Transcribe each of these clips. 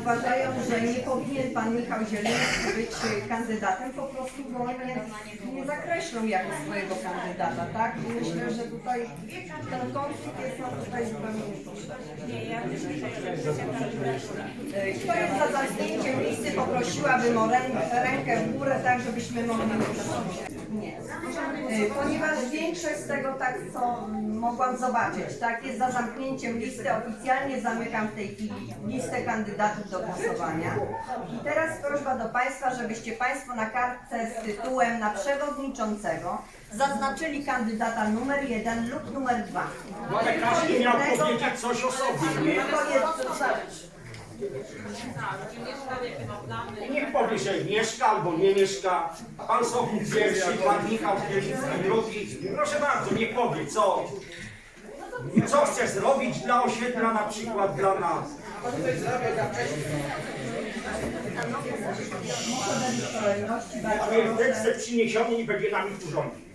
uważają, że nie powinien pan Michał Zieliński być kandydatem, po prostu go nie, nie zakreślą jako swojego kandydata, tak? I myślę, że tutaj ten konflikt jest nam tutaj zupełnie niepotrzebny. Kto jest za zamknięciem listy, poprosiłabym o rękę, rękę w górę, tak żebyśmy mogli Nie. Y, Ponieważ większość z tego, tak co mogłam zobaczyć, tak, jest za zamknięciem listy, oficjalnie zamykam w tej chwili listę kandydatów do głosowania. I teraz prośba do Państwa, żebyście Państwo na kartce z tytułem na przewodniczącego zaznaczyli kandydata numer jeden lub numer dwa. Ale każdy miał powiedzieć coś o sobie? Tylko Niech powie, że mieszka albo nie mieszka. Pan Sokół pierwszy, pan Michał Kielicki drugi. Proszę bardzo, niech powie, co, co chce zrobić dla osiedla, na przykład dla nas. A więc tekst przyniesiony i będzie nami tu rządzić.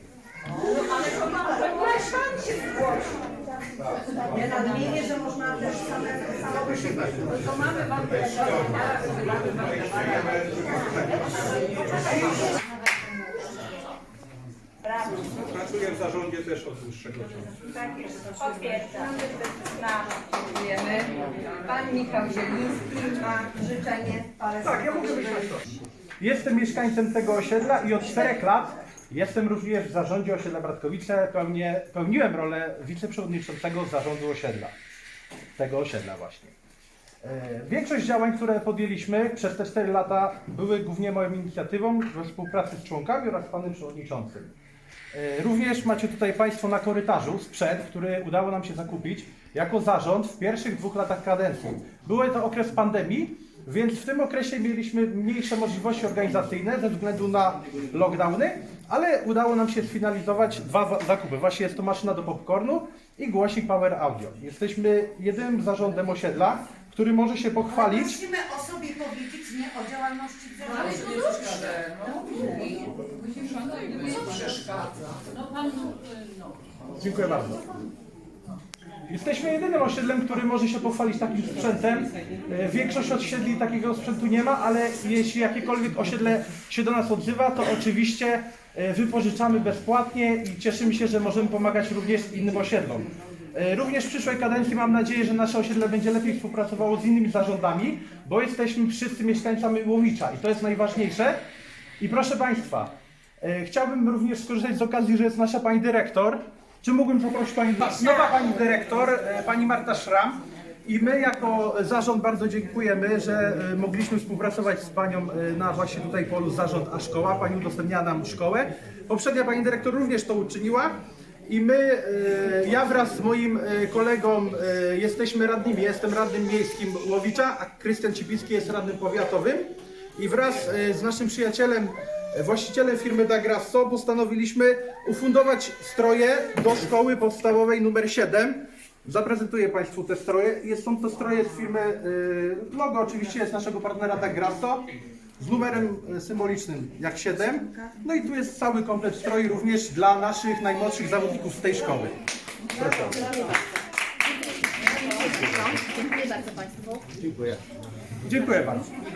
Nie nadmienię, że można też samego samego siebie. Pracuję w zarządzie też od dłuższego czasu. tak jest. Potwierdzam. Na Dziękujemy. Pan Michał Zieliński ma życzenie parę Tak, ja mogę być na Jestem mieszkańcem tego osiedla i od czterech lat jestem również w zarządzie osiedla Bratkowice. Pełnię, pełniłem rolę wiceprzewodniczącego zarządu osiedla. Tego osiedla właśnie. E, Większość działań, które podjęliśmy przez te 4 lata były głównie moją inicjatywą we współpracy z członkami oraz panem przewodniczącym. E, Również macie tutaj Państwo na korytarzu sprzęt, który udało nam się zakupić jako zarząd w pierwszych dwóch latach kadencji. Był to okres pandemii, więc w tym okresie mieliśmy mniejsze możliwości organizacyjne ze względu na lockdowny, ale udało nam się sfinalizować dwa wa- zakupy. Właśnie jest to maszyna do popcornu i głośnik Power Audio. Jesteśmy jedynym zarządem osiedla, który może się pochwalić. Musimy o sobie powiedzieć, nie o działalności w zarządzie. Dziękuję bardzo. Jesteśmy jedynym osiedlem, który może się pochwalić takim sprzętem. E, Większość osiedli takiego sprzętu nie ma, ale jeśli jakiekolwiek osiedle się do nas odzywa, to oczywiście e, wypożyczamy bezpłatnie i cieszymy się, że możemy pomagać również innym osiedlom. E, Również w przyszłej kadencji mam nadzieję, że nasze osiedle będzie lepiej współpracowało z innymi zarządami, bo jesteśmy wszyscy mieszkańcami Łowicza i to jest najważniejsze. I proszę Państwa, chciałbym również skorzystać z okazji, że jest nasza Pani Dyrektor. Czy mógłbym zaprosić Pani, nowa Pani Dyrektor, e, Pani Marta Szram. I my jako zarząd bardzo dziękujemy, że e, mogliśmy współpracować z Panią e, na właśnie tutaj polu zarząd a szkoła. Pani udostępniała nam szkołę. Poprzednia Pani Dyrektor również to uczyniła. I my, ja wraz z moim kolegą jesteśmy radnymi. Jestem radnym miejskim Łowicza, a Krystian Cipiński jest radnym powiatowym. I wraz e, z naszym przyjacielem, e, właścicielem firmy Dagrasso postanowiliśmy ufundować stroje do szkoły podstawowej numer 7. Zaprezentuję Państwu te stroje. Jest, są to stroje z firmy, e, logo oczywiście jest naszego partnera Dagrasso z numerem symbolicznym jak 7. No i tu jest cały komplet stroi również dla naszych najmłodszych zawodników z tej szkoły. Proszę. Dziękuję bardzo Państwu. Dziękuję. Dziękuję bardzo.